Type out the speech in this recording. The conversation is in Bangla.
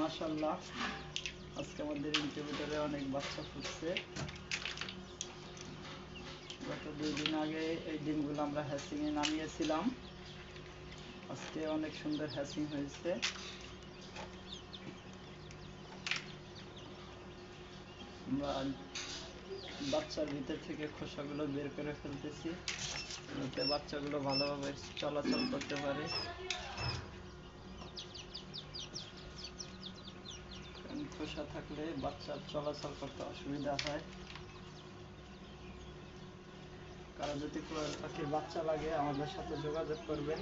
মাশাল্লাহ আজকে আমাদের ইনকিউবেটরে অনেক বাচ্চা ফুটছে। গত দুই দিন আগে এই ডিমগুলো আমরা হ্যাসিংয়ে নামিয়েছিলাম। আজকে অনেক সুন্দর হ্যাসিং হয়েছে। আমরা বাচ্চার ভিতর থেকে খোসাগুলো বের করে ফেলতেছি, যাতে বাচ্চাগুলো ভালোভাবে চলাচল করতে পারে। খোসা থাকলে বাচ্চার চলাচল করতে অসুবিধা হয়। কারও যদি পাখির বাচ্চা লাগে, আমাদের সাথে যোগাযোগ করবেন।